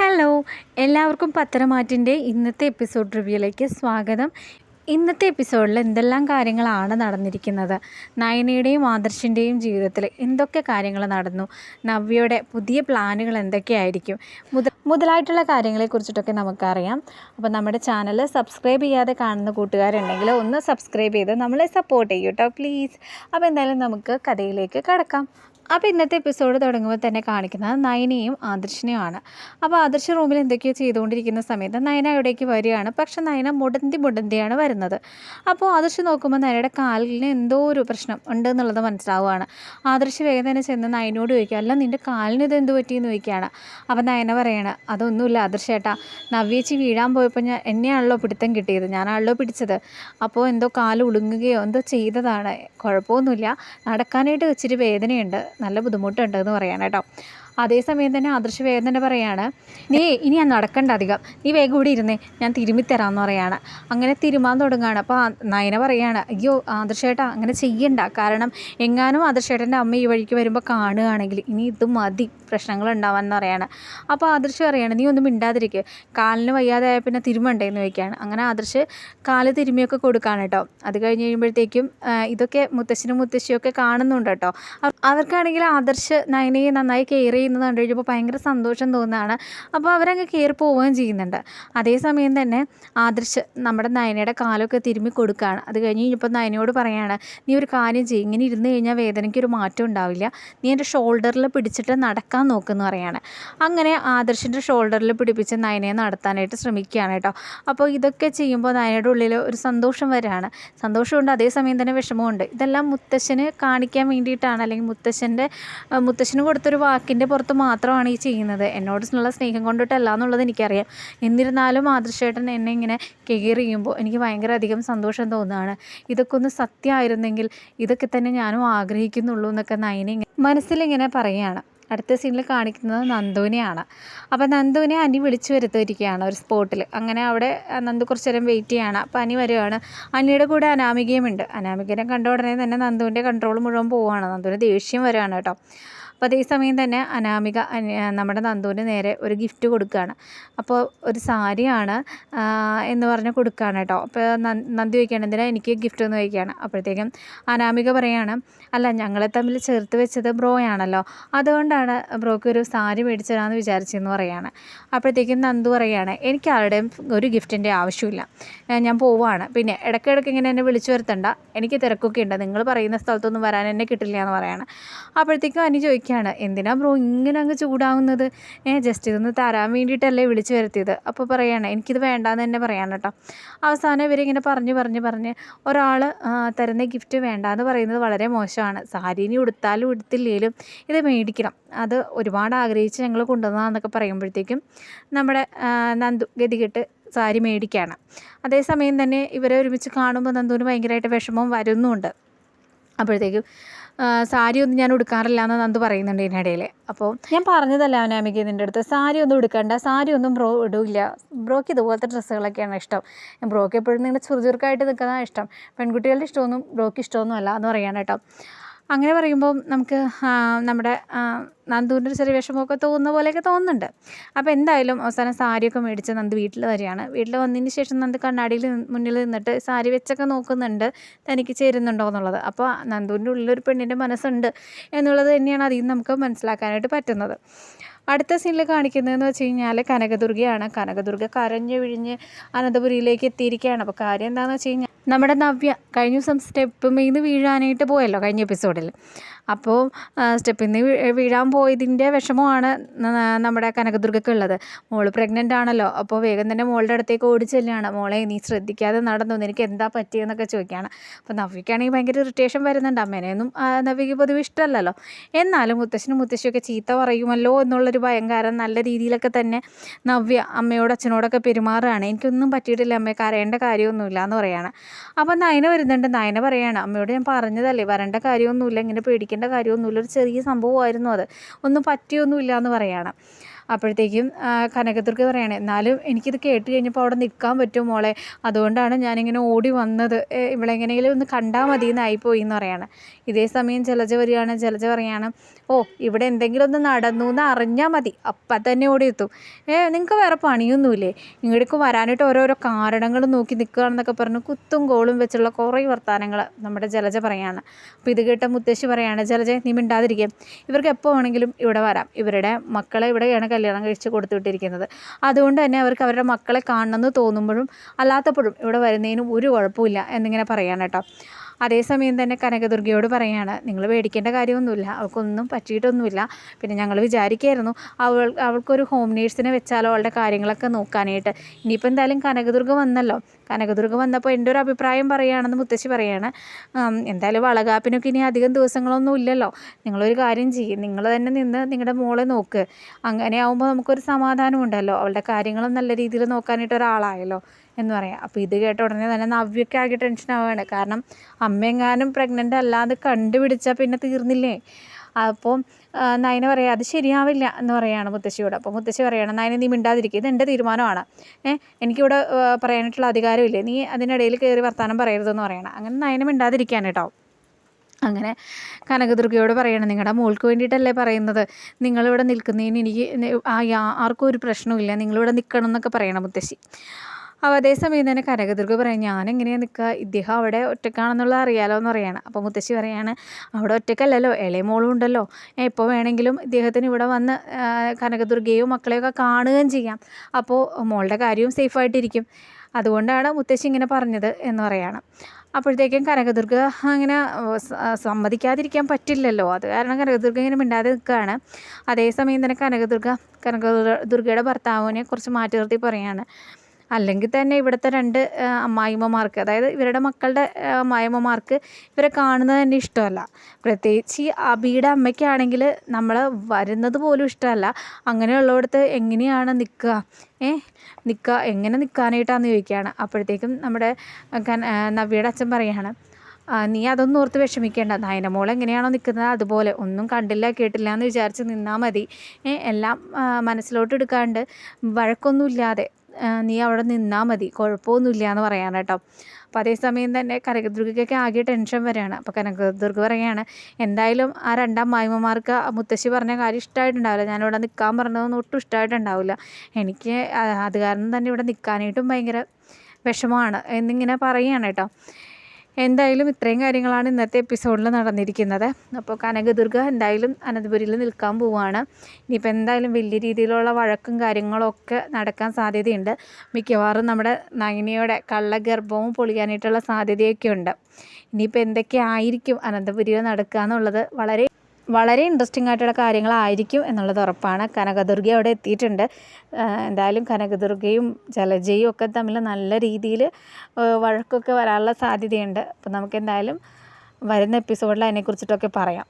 Hello എല്ലാവർക്കും പത്രമാറ്റിന്റെ ഇന്നത്തെ episode റിവ്യൂയിലേക്ക് സ്വാഗതം. ഇന്നത്തെ എപ്പിസോഡിൽ എന്തെല്ലാം കാര്യങ്ങളാണ് നടന്നിരിക്കുന്നത്? നയനയുടെയും ആദർശിന്റെയും ജീവിതത്തിൽ എന്തൊക്കെ കാര്യങ്ങൾ നടന്നു? നവ്യയുടെ പുതിയ പ്ലാനുകൾ എന്തൊക്കെയായിരിക്കും? മുത മുതലായിട്ടുള്ള കാര്യങ്ങളെക്കുറിച്ചിട്ടൊക്കെ നമുക്കറിയാം. അപ്പോൾ നമ്മുടെ ചാനൽ സബ്സ്ക്രൈബ് ചെയ്യാതെ കാണുന്ന കൂട്ടുകാരുണ്ടെങ്കിൽ ഒന്ന് സബ്സ്ക്രൈബ് ചെയ്ത് നമ്മളെ സപ്പോർട്ട് ചെയ്യൂ കേട്ടോ പ്ലീസ് അപ്പോൾ എന്തായാലും നമുക്ക് കഥയിലേക്ക് കടക്കാം. അപ്പോൾ ഇന്നത്തെ എപ്പിസോഡ് തുടങ്ങുമ്പോൾ തന്നെ കാണിക്കുന്നത് നയനയും ആദർശിനെയുമാണ്. അപ്പോൾ ആദർശ റൂമിൽ എന്തൊക്കെയോ ചെയ്തുകൊണ്ടിരിക്കുന്ന സമയത്ത് നയന അവിടേക്ക് വരികയാണ്. പക്ഷെ നയന മുടന്തി മുടന്തിയാണ് വരുന്നത്. അപ്പോൾ ആദർശ് നോക്കുമ്പോൾ നയനയുടെ കാലിന് എന്തോ ഒരു പ്രശ്നം ഉണ്ട് എന്നുള്ളത് മനസ്സിലാവുകയാണ്. ആദർശ് വേഗം തന്നെ ചെന്ന് നയനോട് ചോദിക്കുക അല്ല നിന്റെ കാലിന് ഇത് എന്ത് പറ്റിയെന്ന് ചോദിക്കുകയാണ്. അപ്പോൾ നയന പറയണം അതൊന്നുമില്ല ആദർശ് ചേട്ടാ നവ്യേച്ചി വീഴാൻ പോയപ്പോൾ ഞാൻ എന്നെയാണല്ലോ പിടുത്തം കിട്ടിയത്. ഞാനാണല്ലോ പിടിച്ചത്. അപ്പോൾ എന്തോ കാൽ ഉളുങ്ങുകയോ എന്തോ ചെയ്തതാണ്. കുഴപ്പമൊന്നുമില്ല. നടക്കാനായിട്ട് ഇച്ചിരി വേദനയുണ്ട്. നല്ല ബുദ്ധിമുട്ടുണ്ട് എന്ന് അതേസമയം തന്നെ ആദർശ വേദന തന്നെ പറയാണ് നീ ഇനി ഞാൻ നടക്കണ്ട അധികം. നീ വേഗം കൂടി ഇരുന്നേ. ഞാൻ തിരുമ്മിത്തരാമെന്ന് പറയാണ്. അങ്ങനെ തിരുമാൻ തുടങ്ങുകയാണ്. അപ്പോൾ നയന പറയാണ് അയ്യോ ആദർശേട്ടാ അങ്ങനെ ചെയ്യണ്ട. കാരണം എങ്ങാനും ആദർശേട്ടന്റെ അമ്മ ഈ വഴിക്ക് വരുമ്പോൾ കാണുകയാണെങ്കിൽ ഇനി ഇത് മതി. പ്രശ്നങ്ങൾ ഉണ്ടാവാമെന്ന് പറയാണ്. അപ്പോൾ ആദർശ് പറയാണ് നീ ഒന്നും മിണ്ടാതിരിക്കുക കാലിന് വയ്യാതായ പിന്നെ തിരുമണ്ടേ എന്ന് ചോദിക്കുകയാണ്. അങ്ങനെ ആദർശ് കാൽ തിരുമ്മിയൊക്കെ കൊടുക്കുകയാണ് കേട്ടോ. അത് കഴിഞ്ഞ് കഴിയുമ്പോഴത്തേക്കും ഇതൊക്കെ മുത്തശ്ശനും മുത്തശ്ശിയൊക്കെ കാണുന്നുണ്ട് കേട്ടോ. അവർക്കാണെങ്കിൽ ആദർശ് നയനയെ നന്നായി കെയർ ചെയ്യുന്നത് കണ്ടു കഴിഞ്ഞപ്പോൾ ഭയങ്കര സന്തോഷം തോന്നുകയാണ്. അപ്പോൾ അവരങ്ങ് കയറി പോവുകയും ചെയ്യുന്നുണ്ട്. അതേസമയം തന്നെ ആദർശ് നമ്മുടെ നയനയുടെ കാലമൊക്കെ തിരുമ്മി കൊടുക്കുകയാണ്. അത് കഴിഞ്ഞ് കഴിഞ്ഞപ്പോൾ നയനയോട് പറയാണ് നീ ഒരു കാര്യം ചെയ്യും. ഇങ്ങനെ ഇരുന്ന് കഴിഞ്ഞാൽ വേദനയ്ക്ക് ഒരു മാറ്റം ഉണ്ടാവില്ല. നീ എന്റെ ഷോൾഡറിൽ പിടിച്ചിട്ട് നടക്കാൻ നോക്കുമെന്ന് പറയാണ്. അങ്ങനെ ആദർശിന്റെ ഷോൾഡറിൽ പിടിപ്പിച്ച് നയനയെ നടത്താനായിട്ട് ശ്രമിക്കുകയാണ് കേട്ടോ. അപ്പോൾ ഇതൊക്കെ ചെയ്യുമ്പോൾ നയനയുടെ ഉള്ളിൽ ഒരു സന്തോഷം വരാണ് സന്തോഷമുണ്ട് അതേസമയം തന്നെ വിഷമമുണ്ട്. ഇതെല്ലാം മുത്തശ്ശന് കാണിക്കാൻ വേണ്ടിയിട്ടാണ്. അല്ലെങ്കിൽ മുത്തശ്ശന്റെ മുത്തശ്ശന് കൊടുത്തൊരു വാക്കിന്റെ പുറത്ത് മാത്രമാണ് ഈ ചെയ്യുന്നത്. എന്നോടുള്ള സ്നേഹം കൊണ്ടിട്ടല്ല എന്നുള്ളത് എനിക്കറിയാം. എന്നിരുന്നാലും ആദർശേട്ടൻ എന്നെ ഇങ്ങനെ കെയർ ചെയ്യുമ്പോൾ എനിക്ക് ഭയങ്കര അധികം സന്തോഷം തോന്നുകയാണ്. ഇതൊക്കെ ഒന്ന് സത്യമായിരുന്നെങ്കിൽ ഇതൊക്കെ തന്നെ ഞാനും ആഗ്രഹിക്കുന്നുള്ളൂ എന്നൊക്കെ നയനെ മനസ്സിലിങ്ങനെ പറയുകയാണ്. അടുത്ത സീനിൽ കാണിക്കുന്നത് നന്ദുവിനെയാണ്. അപ്പോൾ നന്ദുവിനെ അനി വിളിച്ചു വരുത്തിയിരിക്കുകയാണ് ഒരു സ്പോട്ടിൽ അങ്ങനെ അവിടെ നന്ദു കുറച്ച് നേരം വെയിറ്റ് ചെയ്യാണ്. അപ്പോൾ അനി വരുവാണ്. അനിയുടെ കൂടെ അനാമികയുമുണ്ട് അനാമികനെ കണ്ട ഉടനെ തന്നെ നന്ദുവിന്റെ കൺട്രോൾ മുഴുവൻ പോവുകയാണ്. നന്ദുവിന് ദേഷ്യം വരികയാണ് കേട്ടോ. അപ്പോൾ അതേസമയം തന്നെ അനാമിക നമ്മുടെ നന്ദുവിന് നേരെ ഒരു ഗിഫ്റ്റ് കൊടുക്കുകയാണ് അപ്പോൾ ഒരു സാരിയാണ് എന്ന് പറഞ്ഞ് കൊടുക്കുകയാണ് കേട്ടോ. അപ്പോൾ നന്ദി ചോദിക്കുകയാണ് എന്തിനാ എനിക്ക് ഗിഫ്റ്റ് എന്ന് ചോദിക്കുകയാണ്? അപ്പോഴത്തേക്കും അനാമിക പറയുകയാണ് അല്ല ഞങ്ങളെ തമ്മിൽ ചേർത്ത് വെച്ചത് ബ്രോയാണല്ലോ. അതുകൊണ്ടാണ് ബ്രോയ്ക്ക് ഒരു സാരി മേടിച്ചു തരാമെന്ന് വിചാരിച്ചെന്ന് പറയുകയാണ് അപ്പോഴത്തേക്കും നന്ദു പറയുകയാണ് എനിക്ക് ആരുടെയും ഒരു ഗിഫ്റ്റിന്റെ ആവശ്യമില്ല. ഞാൻ പോവുകയാണ് പിന്നെ ഇടയ്ക്കിടയ്ക്ക് ഇങ്ങനെ എന്നെ വിളിച്ചു വരുത്തണ്ട. എനിക്ക് തിരക്കൊക്കെ ഉണ്ട്. നിങ്ങൾ പറയുന്ന സ്ഥലത്തൊന്നും വരാൻ എന്നെ കിട്ടില്ല എന്ന് പറയാണ്. അപ്പോഴത്തേക്കും അനി ചോദിക്കുകയാണ് എന്തിനാ ബ്രോ ഇങ്ങനെ അങ്ങ് ചൂടാവുന്നത്? ഏ ജസ്റ്റ് ഇതൊന്ന് തരാൻ വേണ്ടിയിട്ടല്ലേ വിളിച്ചു വരുത്തിയത്. അപ്പോൾ പറയാണ് എനിക്കിത് വേണ്ടാന്ന് തന്നെ പറയാണ് കേട്ടോ അവസാനം ഇവരിങ്ങനെ പറഞ്ഞ് പറഞ്ഞ് പറഞ്ഞ് ഒരാൾ തരുന്ന ഗിഫ്റ്റ് വേണ്ടാന്ന് പറയുന്നത് വളരെ മോശമാണ്. സാരീനി ഉടുത്താലും ഉടുത്തില്ലേലും ഇത് മേടിക്കണം. അത് ഒരുപാട് ആഗ്രഹിച്ച് ഞങ്ങൾ കൊണ്ടുവന്നതാന്നൊക്കെ പറയുമ്പോഴത്തേക്കും നമ്മുടെ നന്ദു ഗതികെട്ട് സാരി മേടിക്കുകയാണ് അതേസമയം തന്നെ ഇവരെ ഒരുമിച്ച് കാണുമ്പോൾ നന്ദുവിന് ഭയങ്കരമായിട്ട് വിഷമം വരുന്നുമുണ്ട് അപ്പോഴത്തേക്കും സാരി ഒന്നും ഞാൻ ഉടുക്കാറില്ല എന്ന് നന്ദ് പറയുന്നുണ്ട് ഇതിനിടയിൽ അപ്പോൾ ഞാൻ പറഞ്ഞതല്ല അവനാമിക്ക് ഇതിന്റെ അടുത്ത് സാരി ഒന്നും ഉടുക്കണ്ട സാരി ഒന്നും ബ്രോ ഇടില്ല. ബ്രോക്ക് ഇതുപോലത്തെ ഡ്രസ്സുകളൊക്കെയാണ് ഇഷ്ടം. ബ്രോക്ക് എപ്പോഴും നിങ്ങളുടെ ചുറുചുറുക്കായിട്ട് നിൽക്കുന്നതാണ് ഇഷ്ടം. പെൺകുട്ടികളുടെ ഇഷ്ടമൊന്നും ബ്രോക്ക് ഇഷ്ടമൊന്നും അല്ല എന്ന് പറയാണ് കേട്ടോ. അങ്ങനെ പറയുമ്പോൾ നമുക്ക് നമ്മുടെ നന്ദുവിന്റെ ചെറിയ വിഷമമൊക്കെ തോന്നുന്ന പോലെയൊക്കെ തോന്നുന്നുണ്ട്. അപ്പോൾ എന്തായാലും അവസാനം സാരിയൊക്കെ മേടിച്ച് നന്ദു വീട്ടിൽ വരികയാണ്. വീട്ടിൽ വന്നതിന് ശേഷം നന്ദു കണ്ണാടിയിൽ മുന്നിൽ നിന്നിട്ട് സാരി വെച്ചൊക്കെ നോക്കുന്നുണ്ട് തനിക്ക് ചേരുന്നുണ്ടോ എന്നുള്ളത്. അപ്പോൾ നന്ദുവിന്റെ ഉള്ളിലൊരു പെണ്ണിന്റെ മനസ്സുണ്ട് എന്നുള്ളത് തന്നെയാണ് അതിൽ നിന്ന് നമുക്ക് മനസ്സിലാക്കാനായിട്ട് പറ്റുന്നത്. അടുത്ത സീനിൽ കാണിക്കുന്നതെന്ന് വെച്ച് കഴിഞ്ഞാൽ കനകദുർഗയാണ്. കനകദുർഗ കരഞ്ഞു വിഴിഞ്ഞ് അനന്തപുരിയിലേക്ക് എത്തിയിരിക്കുകയാണ്. അപ്പോൾ കാര്യം എന്താണെന്ന് വെച്ച് കഴിഞ്ഞാൽ നമ്മുടെ നവ്യ കഴിഞ്ഞ ദിവസം സ്റ്റെപ്പ് മീന്ന് വീഴാനായിട്ട് പോയല്ലോ കഴിഞ്ഞ എപ്പിസോഡിൽ അപ്പോൾ സ്റ്റെപ്പിൽ നിന്ന് വീഴാൻ പോയതിന്റെ വിഷമമാണ് നമ്മുടെ കനകദുർഗയ്ക്ക് ഉള്ളത്. മോൾ പ്രഗ്നന്റ് ആണല്ലോ അപ്പോൾ വേഗം തന്നെ മോളുടെ അടുത്തേക്ക് ഓടി ചെല്ലുകയാണ്. മോളെ നീ ശ്രദ്ധിക്കാതെ നടന്നു നിനക്ക് എന്താ പറ്റിയെന്നൊക്കെ ചോദിക്കുകയാണ്. അപ്പോൾ നവ്യക്കാണെങ്കിൽ ഭയങ്കര ഇറിറ്റേഷൻ വരുന്നുണ്ട്. അമ്മേനെയൊന്നും നവ്യക്ക് പൊതുവെ ഇഷ്ടമല്ലല്ലോ. എന്നാലും മുത്തശ്ശനും മുത്തശ്ശിയൊക്കെ ചീത്ത പറയുമല്ലോ എന്നുള്ളൊരു ഭയം കാരണം നല്ല രീതിയിലൊക്കെ തന്നെ നവ്യ അമ്മയോട് അച്ഛനോടൊക്കെ പെരുമാറുകയാണ്. എനിക്കൊന്നും പറ്റിയിട്ടില്ല അമ്മയെ കരയേണ്ട കാര്യമൊന്നുമില്ല എന്ന് പറയുകയാണ് അപ്പോൾ നയന വരുന്നുണ്ട്. നയന പറയുകയാണ് അമ്മയോട് ഞാൻ പറഞ്ഞതല്ലേ വരേണ്ട കാര്യമൊന്നുമില്ല ഇങ്ങനെ പേടിക്കേണ്ട കാര്യമൊന്നുമില്ല. ഒരു ചെറിയ സംഭവമായിരുന്നു അത്. ഒന്നും പറ്റിയൊന്നുമില്ല എന്ന് പറയാണ്. അപ്പോഴത്തേക്കും കനകദുർഗ പറയണേ എന്നാലും എനിക്കിത് കേട്ട് കഴിഞ്ഞപ്പോൾ അവിടെ നിൽക്കാൻ പറ്റും മോളെ. അതുകൊണ്ടാണ് ഞാനിങ്ങനെ ഓടി വന്നത്. ഇവിടെ എങ്ങനെയെങ്കിലും ഒന്ന് കണ്ടാൽ മതി എന്നായിപ്പോയി എന്ന് പറയാണ്. ഇതേ സമയം ജലജ വരികയാണ്. ജലജ പറയാണ് ഓ ഇവിടെ എന്തെങ്കിലും ഒന്ന് നടന്നു എന്ന് അറിഞ്ഞാൽ മതി. അപ്പം തന്നെ ഓടി എത്തും. ഏ നിങ്ങൾക്ക് വേറെ പണിയൊന്നുമില്ലേ? ഇങ്ങോട്ടേക്ക് വരാനായിട്ട് ഓരോരോ കാരണങ്ങൾ നോക്കി നിൽക്കുകയാണെന്നൊക്കെ പറഞ്ഞ് കുത്തും കോളും വെച്ചുള്ള കുറേ വർത്തമാനങ്ങൾ നമ്മുടെ ജലജ പറയാണ്. അപ്പോൾ ഇത് കേട്ട മുത്തശ്ശി പറയാണ് ജലജ നീ മിണ്ടാതിരിക്കുക ഇവർക്ക് എപ്പോൾ വേണമെങ്കിലും ഇവിടെ വരാം. ഇവരുടെ മക്കളെ ഇവിടെയാണ് കല്യാണം കഴിച്ച് കൊടുത്തുവിട്ടിരിക്കുന്നത്. അതുകൊണ്ട് തന്നെ അവർക്ക് അവരുടെ മക്കളെ കാണണമെന്ന് തോന്നുമ്പോഴും അല്ലാത്തപ്പോഴും ഇവിടെ വരുന്നതിനും ഒരു കുഴപ്പമില്ല എന്നിങ്ങനെ പറയാൻ കേട്ടോ. അതേസമയം തന്നെ കനകദുർഗയോട് പറയാണ് നിങ്ങൾ പേടിക്കേണ്ട കാര്യമൊന്നുമില്ല അവൾക്കൊന്നും പറ്റിയിട്ടൊന്നുമില്ല. പിന്നെ ഞങ്ങൾ വിചാരിക്കുകയായിരുന്നു അവൾ അവൾക്കൊരു ഹോം നേഴ്സിനെ വെച്ചാലോ അവളുടെ കാര്യങ്ങളൊക്കെ നോക്കാനായിട്ട്. ഇനിയിപ്പോൾ എന്തായാലും കനകദുർഗ വന്നല്ലോ. കനകദുർഗ വന്നപ്പോൾ എന്റെ ഒരു അഭിപ്രായം പറയുകയാണെന്ന് മുത്തശ്ശി പറയാണ് എന്തായാലും വളകാപ്പിനൊക്കെ ഇനി അധികം ദിവസങ്ങളൊന്നും ഇല്ലല്ലോ. നിങ്ങളൊരു കാര്യം ചെയ്യും നിങ്ങൾ തന്നെ നിന്ന് നിങ്ങളുടെ മോളെ നോക്ക്. അങ്ങനെ ആവുമ്പോൾ നമുക്കൊരു സമാധാനം ഉണ്ടല്ലോ അവളുടെ കാര്യങ്ങളും നല്ല രീതിയിൽ നോക്കാനായിട്ട് ഒരാളായല്ലോ. എന്ന് പറയാം. അപ്പോൾ ഇത് കേട്ട ഉടനെ തന്നെ നവ്യൊക്കെ ആകെ ടെൻഷൻ ആവുകയാണ്. കാരണം അമ്മയെങ്ങാനും പ്രഗ്നന്റ് അല്ലാതെ കണ്ടുപിടിച്ചാൽ പിന്നെ തീർന്നില്ലേ? അപ്പോൾ നയന പറയാം അത് ശരിയാവില്ല എന്ന് പറയുകയാണ് മുത്തശ്ശിയോട്. അപ്പോൾ മുത്തശ്ശി പറയണം നയന നീ മിണ്ടാതിരിക്കുക ഇത് എന്റെ തീരുമാനമാണ്. ഏഹ് എനിക്കിവിടെ പറയാനായിട്ടുള്ള അധികാരമില്ലേ? നീ അതിനിടയിൽ കയറി വർത്തമാനം പറയരുതെന്ന് പറയണം. അങ്ങനെ നയന മിണ്ടാതിരിക്കാൻ കേട്ടോ. അങ്ങനെ കനകദുർഗയോട് പറയണം നിങ്ങളുടെ മോൾക്ക് വേണ്ടിയിട്ടല്ലേ പറയുന്നത്? നിങ്ങളിവിടെ നിൽക്കുന്നതിന് എനിക്ക് ആർക്കും ഒരു പ്രശ്നമില്ല നിങ്ങളിവിടെ നിൽക്കണം എന്നൊക്കെ പറയണം മുത്തശ്ശി. അപ്പോൾ അതേസമയം തന്നെ കനകദുർഗ പറയും ഞാനെങ്ങനെയാണ് നിൽക്കുക ഇദ്ദേഹം അവിടെ ഒറ്റക്കാണെന്നുള്ള അറിയാലോ എന്ന് പറയാണ്. അപ്പോൾ മുത്തശ്ശി പറയാണ് അവിടെ ഒറ്റക്കല്ലല്ലോ ഇളയ മോളും ഉണ്ടല്ലോ. എപ്പോൾ വേണമെങ്കിലും ഇദ്ദേഹത്തിന് ഇവിടെ വന്ന് കനകദുർഗയും മക്കളെയൊക്കെ കാണുകയും ചെയ്യാം. അപ്പോൾ മോളുടെ കാര്യവും സേഫായിട്ടിരിക്കും അതുകൊണ്ടാണ് മുത്തശ്ശി ഇങ്ങനെ പറഞ്ഞത് എന്ന് പറയാണ്. അപ്പോഴത്തേക്കും കനകദുർഗ അങ്ങനെ സമ്മതിക്കാതിരിക്കാൻ പറ്റില്ലല്ലോ. അത് കാരണം കനകദുർഗ ഇങ്ങനെ മിണ്ടാതെ നിൽക്കുകയാണ് അതേസമയം തന്നെ കനകദുർഗ കനകദുർഗയുടെ ഭർത്താവിനെ കുറച്ച് മാറ്റി നിർത്തി പറയാണ്. അല്ലെങ്കിൽ തന്നെ ഇവിടുത്തെ രണ്ട് അമ്മായിമ്മമാർക്ക് അതായത് ഇവരുടെ മക്കളുടെ അമ്മായിമ്മമാർക്ക് ഇവരെ കാണുന്നത് തന്നെ ഇഷ്ടമല്ല. പ്രത്യേകിച്ച് അബിയുടെ അമ്മയ്ക്കാണെങ്കിൽ നമ്മൾ വരുന്നത് പോലും ഇഷ്ടമല്ല. അങ്ങനെയുള്ളവിടുത്ത് എങ്ങനെയാണ് നിൽക്കുക? ഏ? നിൽക്കുക എങ്ങനെ നിൽക്കാനായിട്ടാണെന്ന് ചോദിക്കുകയാണ്. അപ്പോഴത്തേക്കും നമ്മുടെ നവ്യയുടെ അച്ഛൻ പറയുകയാണ് നീ അതൊന്നും ഓർത്ത് വിഷമിക്കേണ്ട. നയനമോൾ എങ്ങനെയാണോ നിൽക്കുന്നത് അതുപോലെ. ഒന്നും കണ്ടില്ല കേട്ടില്ല എന്ന് വിചാരിച്ച് നിന്നാൽ മതി. എല്ലാം മനസ്സിലോട്ട് എടുക്കാണ്ട് വഴക്കൊന്നുമില്ലാതെ നീ അവിടെ നിന്നാൽ മതി. കുഴപ്പമൊന്നുമില്ല എന്ന് പറയാണ് കേട്ടോ. അപ്പോൾ അതേസമയം തന്നെ കനകദുർഗയ്ക്കൊക്കെ ആകെ ടെൻഷൻ വരികയാണ്. അപ്പോൾ കനകദുർഗ പറയുകയാണ് എന്തായാലും ആ രണ്ടാം മായ്മമാർക്ക് മുത്തശ്ശി പറഞ്ഞ കാര്യം ഇഷ്ടമായിട്ടുണ്ടാവില്ല ഞാനിവിടെ നിൽക്കാൻ പറഞ്ഞതൊന്നും ഒട്ടും ഇഷ്ടമായിട്ടുണ്ടാവില്ല എനിക്ക് അത് കാരണം തന്നെ ഇവിടെ നിൽക്കാനായിട്ടും ഭയങ്കര വിഷമമാണ്. എന്നിങ്ങനെ പറയുകയാണ് കേട്ടോ. എന്തായാലും ഇത്രയും കാര്യങ്ങളാണ് ഇന്നത്തെ എപ്പിസോഡിൽ നടന്നിരിക്കുന്നത്. അപ്പോൾ കനകദുർഗ എന്തായാലും അനന്തപുരിയിൽ നിൽക്കാൻ പോവുകയാണ് ഇനിയിപ്പോൾ എന്തായാലും വലിയ രീതിയിലുള്ള വഴക്കും കാര്യങ്ങളൊക്കെ നടക്കാൻ സാധ്യതയുണ്ട്. മിക്കവാറും നമ്മുടെ നയനയുടെ കള്ളഗർഭവും പൊളിയാനായിട്ടുള്ള സാധ്യതയൊക്കെ ഉണ്ട് ഇനിയിപ്പോൾ എന്തൊക്കെ ആയിരിക്കും അനന്തപുരിയിൽ നടക്കുക എന്നുള്ളത് വളരെ വളരെ ഇൻട്രസ്റ്റിംഗ് ആയിട്ടുള്ള കാര്യങ്ങളായിരിക്കും എന്നുള്ളത് ഉറപ്പാണ്. കനകദുർഗ അവിടെ എത്തിയിട്ടുണ്ട്. എന്തായാലും കനകദുർഗയും ജലജയും ഒക്കെ തമ്മിൽ നല്ല രീതിയിൽ വഴക്കൊക്കെ വരാനുള്ള സാധ്യതയുണ്ട്. അപ്പോൾ നമുക്ക് എന്തായാലും വരുന്ന എപ്പിസോഡിൽ അതിനെക്കുറിച്ചിട്ടൊക്കെ പറയാം.